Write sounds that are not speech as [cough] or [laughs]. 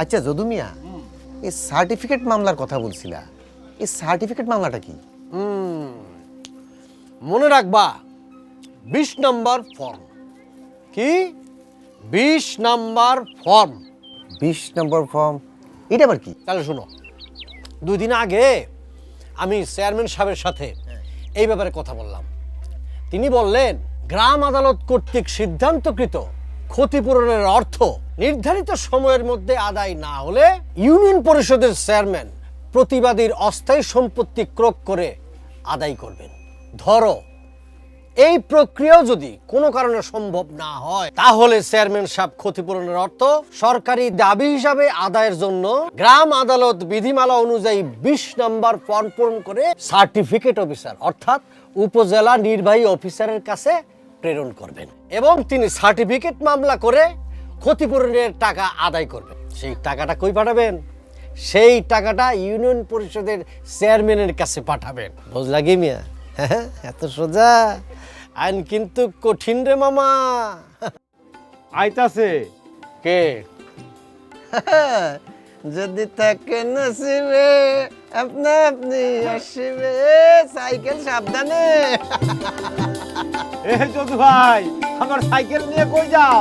আচ্ছা যদু মিয়া এই সার্টিফিকেট মামলার কথা বলছিলা। এই সার্টিফিকেট মামলাটা কি? হুম, মনে রাখবা বিশ নম্বর ফর্ম কি? বিশ নাম্বার ফর্ম বিশ নম্বর ফর্ম এটা আবার কি? তাহলে শোনো দুই দিন আগে আমি চেয়ারম্যান সাহেবের সাথে এই ব্যাপারে কথা বললাম। তিনি বললেন গ্রাম আদালত কর্তৃক সিদ্ধান্তকৃত ক্ষতিপূরণের অর্থ নির্ধারিত সময়ের মধ্যে আদায় না হলে ইউনিয়ন পরিষদের চেয়ারম্যান প্রতিবাদীর অস্থায়ী সম্পত্তি ক্রোক করে আদায় করবেন। ধরো, এই প্রক্রিয়াও যদি কোনো কারণে সম্ভব না হয়, তাহলে চেয়ারম্যান সাহেব ক্ষতিপূরণের অর্থ সরকারি দাবি হিসাবে আদায়ের জন্য গ্রাম আদালত বিধিমালা অনুযায়ী বিশ নম্বর ফর্ম পূরণ করে সার্টিফিকেট অফিসার অর্থাৎ উপজেলা নির্বাহী অফিসারের কাছে প্রেরণ করবেন এবং তিনি সার্টিফিকেট মামলা করে ক্ষতিপূরণের টাকা আদায় করবেন। সেই টাকাটা কই পাঠাবেন? সেই টাকাটা ইউনিয়ন পরিষদের চেয়ারম্যানের কাছে পাঠাবেন। বুঝলা কি মিয়া? হ্যাঁ [laughs] এত সোজা? আইন কিন্তু কঠিন রে মামা। আইতাছে। কে? [laughs] যদি থাকে নসিবে, আপনা আপনি আসবে। সাইকেল সাবধানে। এ যদু ভাই, আমার সাইকেল নিয়ে কই যাও?